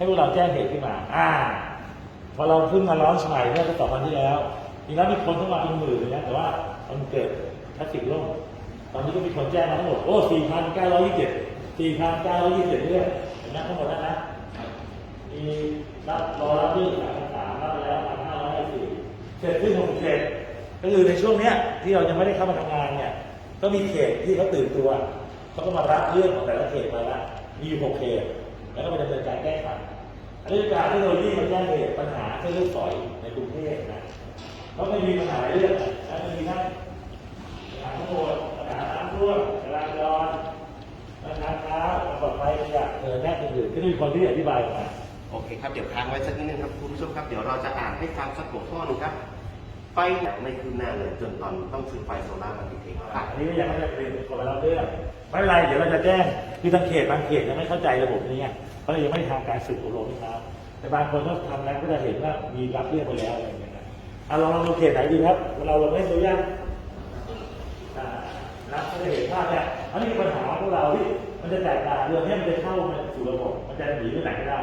ให้พวกเราแจ้งเหตุขึ้นมาอ่าพอเราเพิ่งมาร้อนใหม่เมื่อสองวันที่แล้วจริงแล้วมีคนเข้ามาเป็นหมื่นเลยนะแต่ว่ามันเกิดทราฟฟิกล่มตอนนี้ก็มีคนแจ้งมาทั้งหมดโอ้สี่พันเก้าร้อยยี่สิบเจ็ดสี่พันเก้าร้อยยี่สิบเรื่องเห็นไหมทั้งหมดนั้นนะมีรับรอรับยื่นสามสามรับไปแล้วพันห้าร้อยสิบเสร็จขึ้นหกเจ็ดก็คือในช่วงเนี้ยที่เรายังไม่ได้เข้ามาทำงานเนี่ยก็มีเขตที่เขาตื่นตัวเขาก็มารับเรื่องของแต่ละเขตมาละมีหกเขต แล้วก็ไปดำเนินการแก้ไขอันนี้การเทคโนโลยีมันแก้เหตุปัญหาเรื่องฝอยในกรุงเทพนะเพราะมันมีปัญหาเรื่องนะมันมีทั้งปัญหาทั้งหมดปัญหาน้ำท่วมจราจรปัญหาค้าความปลอดภัยขยะเออแน่อื่นๆก็มีคนที่อธิบายออกมาโอเคครับ เดี๋ยวค้างไว้สักนิดนึงครับคุณผู้ชมครับ เดี๋ยวเราจะอ่านให้ฟังสักหัวข้อหนึงครับ ไฟไม่คืบหน้าเลยจนตอนต้องซื้อไฟโซล่าร์มาติดเองอันนี้ก็ยังไม่ได้เป็นคนละเรื่องไม่เป็นไรเดี๋ยวเราจะแจ้งคือทางเขตบางเขตยังไม่เข้าใจระบบนี้ไงเขาเลยยังไม่ทำการสืบอบรมนะครับแต่บางคนก็ทำแล้วก็จะเห็นว่ามีรับเรื่องไปแล้วอะไรอย่างเงี้ยนะอะลองลองดูเขตไหนดีครับ เราลองให้ดูยังอ่านะก็จะเห็นภาพเนี่ยอันนี้ปัญหาของพวกเราที่มันจะแตกต่างเรื่องนี้มันจะเข้ามาสู่ระบบมันจะหนีไปไหนไม่ได้